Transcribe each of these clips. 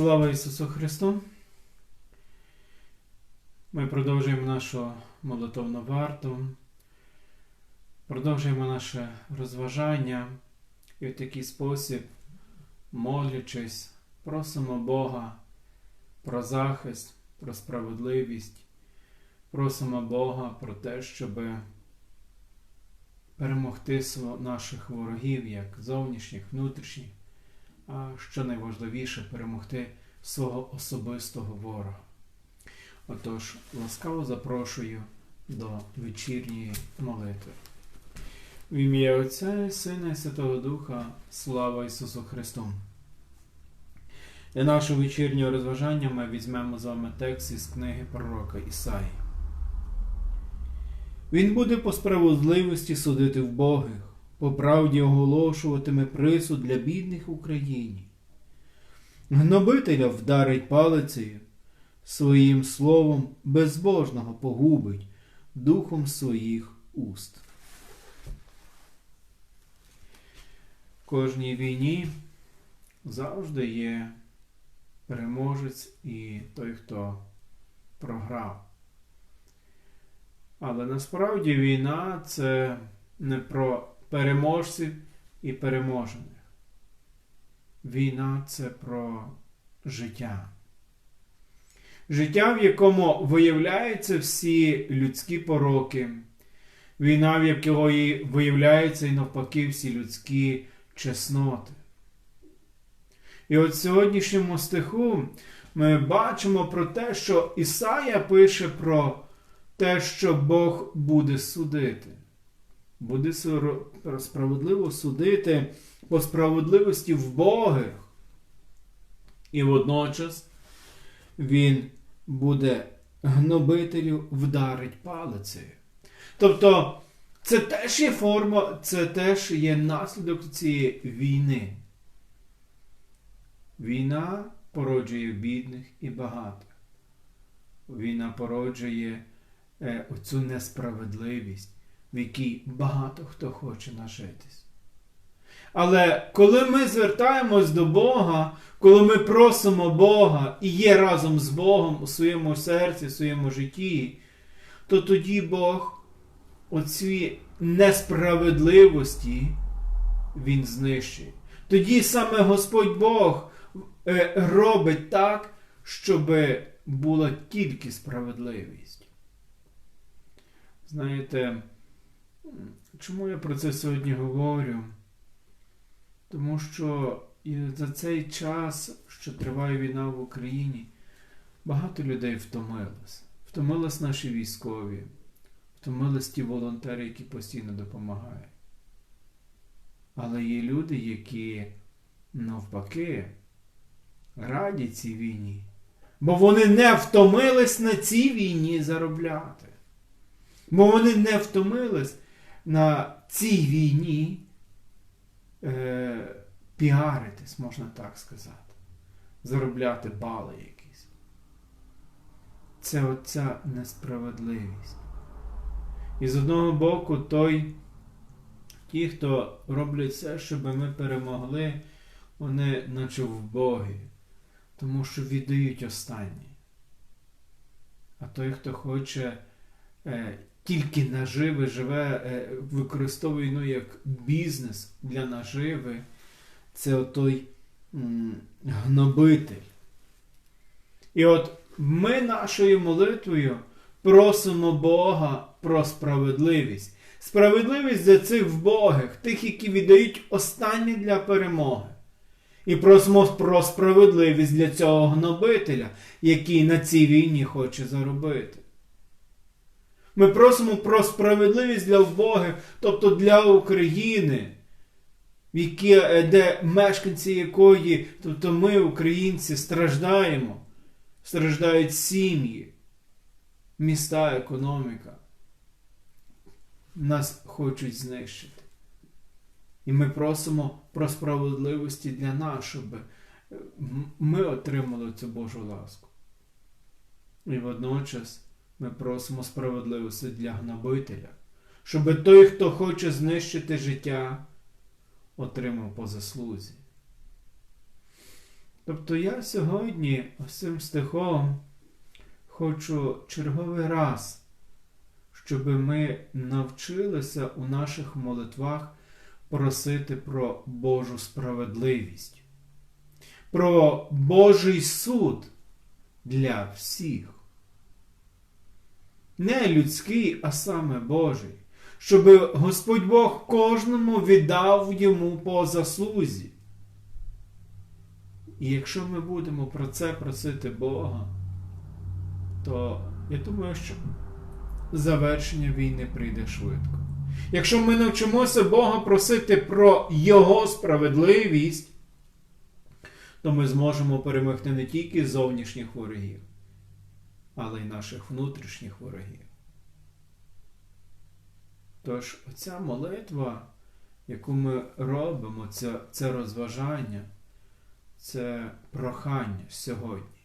Слава Ісусу Христу! Ми продовжуємо нашу молитовну варту, продовжуємо наше розважання. І в такий спосіб, молячись, просимо Бога про захист, про справедливість, просимо Бога про те, щоб перемогти наших ворогів, як зовнішніх, внутрішніх а що найважливіше перемогти свого особистого ворога. Отож, ласкаво запрошую до вечірньої молитви. В ім'я Отця і Сина і Святого Духа, слава Ісусу Христу! Для нашого вечірнього розважання ми візьмемо з вами текст із книги пророка Ісаї. Він буде по справедливості судити вбогих, по правді оголошуватиме присуд для бідних в Україні. Гнобителя вдарить палицею, своїм словом безбожного погубить духом своїх уст. Кожній війні завжди є переможець і той, хто програв. Але насправді війна це не про переможців і переможених. Війна це про життя. Життя, в якому виявляються всі людські пороки, війна, в якої виявляються і навпаки всі людські чесноти. І от в сьогоднішньому стиху ми бачимо про те, що Ісая пише про те, що Бог буде судити буде справедливо судити по справедливості вбогих. І водночас він буде гнобителю вдарить палицею. Тобто, це теж є форма, це теж є наслідок цієї війни. Війна породжує бідних і багатих. Війна породжує е, оцю несправедливість в якій багато хто хоче нажитись. Але коли ми звертаємось до Бога, коли ми просимо Бога і є разом з Богом у своєму серці, у своєму житті, то тоді Бог оці несправедливості Він знищує. Тоді саме Господь Бог е, робить так, щоб була тільки справедливість. Знаєте, Чому я про це сьогодні говорю? Тому що і за цей час, що триває війна в Україні, багато людей втомилось. Втомились наші військові, втомились ті волонтери, які постійно допомагають. Але є люди, які навпаки раді цій війні, бо вони не втомились на цій війні заробляти. Бо вони не втомились на цій війні е, піаритись, можна так сказати, заробляти бали якісь. Це оця несправедливість. І з одного боку, той, ті, хто роблять все, щоб ми перемогли, вони наче в Богі, тому що віддають останнє. А той, хто хоче е, тільки наживи живе, е, використовує ну, як бізнес для наживи, це отой м, гнобитель. І от ми нашою молитвою просимо Бога про справедливість. Справедливість за цих вбогих, тих, які віддають останнє для перемоги. І просимо про справедливість для цього гнобителя, який на цій війні хоче заробити. Ми просимо про справедливість для вбогих, тобто для України, які, е, де мешканці якої, тобто ми, українці, страждаємо, страждають сім'ї, міста, економіка. Нас хочуть знищити. І ми просимо про справедливості для нас, щоб ми отримали цю Божу ласку. І водночас ми просимо справедливості для гнобителя, щоб той, хто хоче знищити життя, отримав по заслузі. Тобто я сьогодні ось цим стихом хочу черговий раз, щоб ми навчилися у наших молитвах просити про Божу справедливість, про Божий суд для всіх. Не людський, а саме Божий, щоб Господь Бог кожному віддав йому по заслузі. І якщо ми будемо про це просити Бога, то я думаю, що завершення війни прийде швидко. Якщо ми навчимося Бога просити про Його справедливість, то ми зможемо перемогти не тільки зовнішніх ворогів, але й наших внутрішніх ворогів. Тож оця молитва, яку ми робимо, це, це розважання, це прохання сьогодні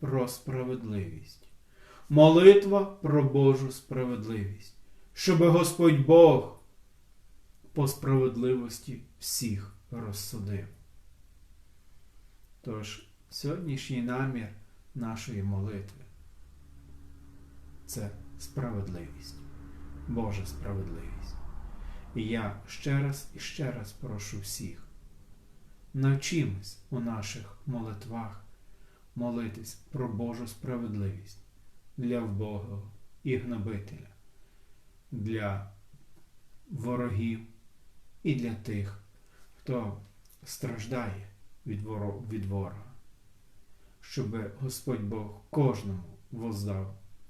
про справедливість. Молитва про Божу справедливість, щоб Господь Бог по справедливості всіх розсудив. Тож, сьогоднішній намір нашої молитви це справедливість, Божа справедливість. І я ще раз і ще раз прошу всіх, навчимось у наших молитвах молитись про Божу справедливість для вбогого і гнобителя, для ворогів і для тих, хто страждає від воро- від ворога, щоб Господь Бог кожному воздав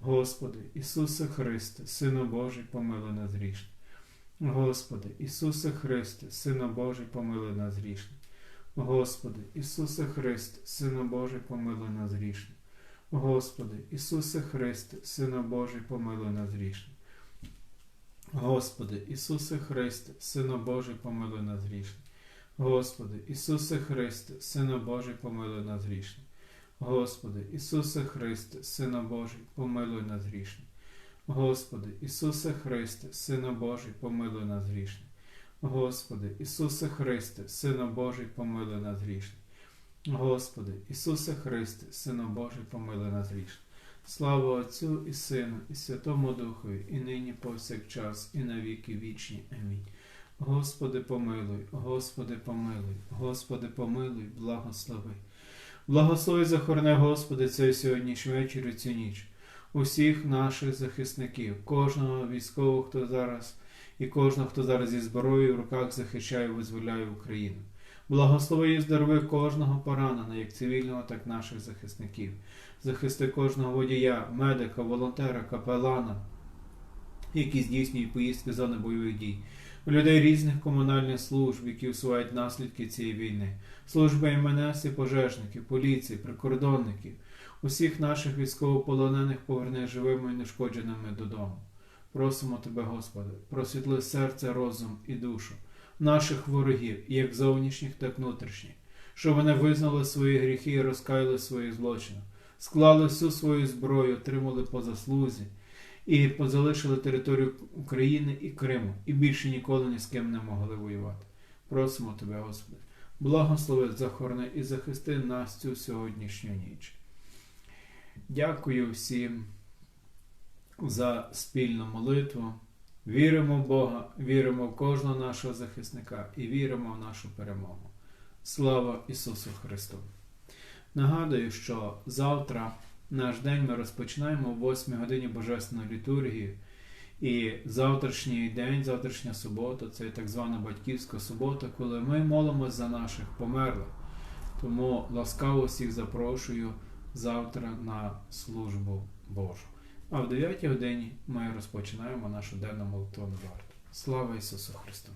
Господи, Ісусе Христе, Сину Божий, помилуй нас грішних. Господи, Ісусе Христе, Сину Божий, помилуй нас грішних. Господи, Ісусе Христе, Сину Божий, помилуй нас грішних. Господи, Ісусе Христе, Сину Божий, помилуй нас грішних. Господи, Ісусе Христе, Сину Божий, помилуй нас грішних. Господи, Ісусе Христе, Сину Божий, помилуй нас грішних. Господи, Ісусе Христе, Сину Божий, помилуй нас грішних. Господи, Ісусе Христе, Сину Божий, помилуй нас грішних. Господи, Ісусе Христе, Сину Божий, помилуй нас грішних. Господи, Ісусе Христе, Сину Божий, помилуй нас грішних. Слава Отцю і Сину, і Святому Духові, і нині повсякчас, і на віки вічні. Амінь. Господи, помилуй, Господи, помилуй, Господи, помилуй, благослови. Благослови захорони, Господи, цей сьогоднішній вечір і цю ніч. Усіх наших захисників, кожного військового, хто зараз, і кожного, хто зараз зі зброєю в руках захищає і визволяє Україну. Благослови і здорови кожного пораненого, як цивільного, так і наших захисників. Захисти кожного водія, медика, волонтера, капелана, які здійснюють поїздки зони бойових дій людей різних комунальних служб, які усувають наслідки цієї війни, служби МНС і пожежників, поліції, прикордонників, усіх наших військовополонених поверни живими і нешкодженими додому. Просимо Тебе, Господи, просвітли серце, розум і душу наших ворогів, як зовнішніх, так і внутрішніх, щоб вони визнали свої гріхи і розкаяли свої злочини, склали всю свою зброю, отримали по заслузі і позалишили територію України і Криму, і більше ніколи ні з ким не могли воювати. Просимо Тебе, Господи, благослови, захорони і захисти нас цю сьогоднішню ніч. Дякую всім за спільну молитву. Віримо в Бога, віримо в кожного нашого захисника і віримо в нашу перемогу. Слава Ісусу Христу! Нагадую, що завтра. Наш день ми розпочинаємо о 8 годині Божественної літургії. І завтрашній день, завтрашня субота, це так звана батьківська субота, коли ми молимося за наших померлих. Тому ласкаво всіх запрошую завтра на службу Божу. А в 9 годині ми розпочинаємо нашу денну молитву варту. Слава Ісусу Христу!